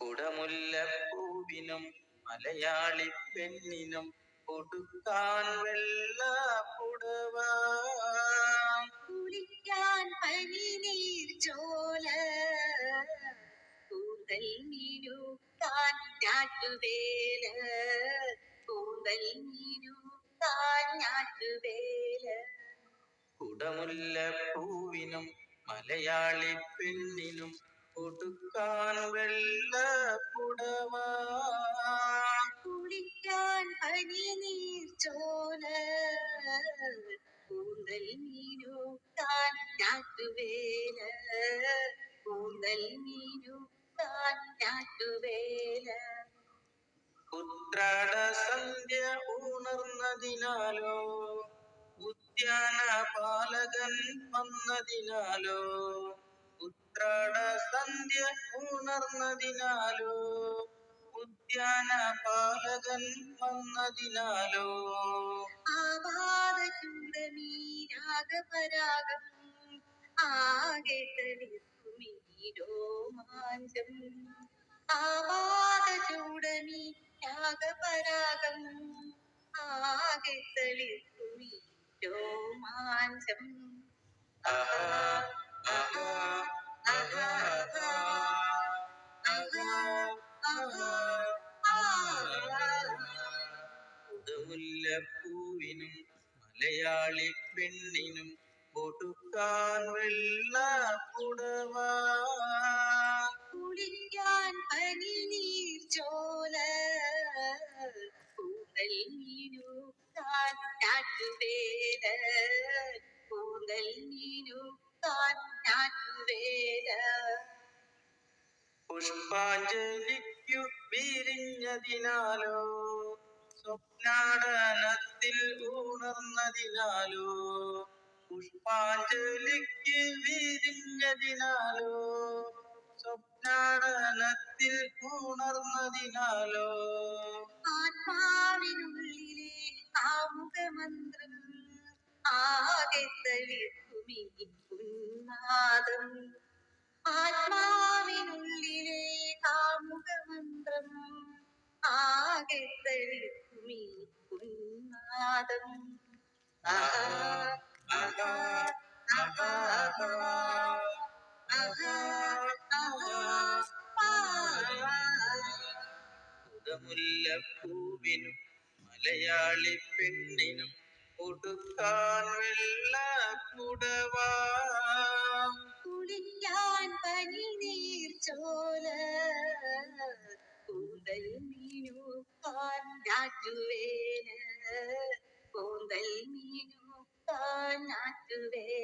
കുടമുല്ലപ്പൂവിനും മലയാളി പെണ്ണിനും കൊടുക്കാൻ വെള്ള പുടവ. കുളിക്കാൻ പനിനീർ ചോല. കൂന്തൽ മീനുക്കാൻ ഞാറ്റുവേല. കൂന്തൽ മീനുക്കാൻ ഞാറ്റുവേല. കുടമുല്ലപ്പൂവിനും മലയാളി പെണ്ണിനും കൊടുക്കാൻ വെള്ള കൂന്തൽ മീനുക്കാൻ ഞാറ്റുവേല കൂന്തൽ മീനുക്കാൻ ഞാറ്റുവേല ഉത്രാട സന്ധ്യ ഉണർന്നതിനാലോ ഉദ്യാന പാലകൻ വന്നതിനാലോ ഉത്രാട സന്ധ്യ ഉണർന്നതിനാലോ ഉദ്യാന പാലകൻ വന്നതിനാലോ. ആവാദചൂടമീരാഗപരാഗം ആകെ തളിർക്കുമീരോ മാഞ്ചം ആവാദചൂടമീരാഗപരാഗം ആകെ തളിർക്കുമീരോ മാഞ്ചം ആഹാ ആഹാ ആഹാ ആഹാ ആഹാ മുല്ലപ്പൂവിനും മലയാളി പെണ്ണിനും കൊടുക്കാൻ വെള്ള പുടവ. കുളിക്കാൻ ചോല. കൂന്തൽ കൂന്തൽ മീനുക്കാൻ ഞാറ്റുവേല പുഷ്പാഞ്ജലിക്കു വിരിഞ്ഞതിനാലോ സ്വപ്നാടനത്തിൽ ഉണർന്നതിനാലോ പുഷ്പാഞ്ജലിക്ക് വിരിഞ്ഞതിനാലോ? സ്വപ്നാടനത്തിൽ ഉണർന്നതിനാലോ ആത്മാവിനുള്ളിലെ ആമുഖമന്ത്രം ആകെ തളിർക്കുമീ ഉന്മാദം ആത്മാവിനുള്ളിലെ കാമുകമന്ത്രം ആകെ തളിർക്കുമീ ഉന്മാദം മുല്ലപ്പൂവിനും മലയാളി പെണ്ണിനും കൊടുക്കാൻ വെള്ള പുടവ കുളിക്കാൻ പനിനീർ ചോല. കൂന്തൽ മീനുക്കാൻ ഞാറ്റുവേല കൂന്തൽ മീനുക്കാൻ ഞാറ്റുവേല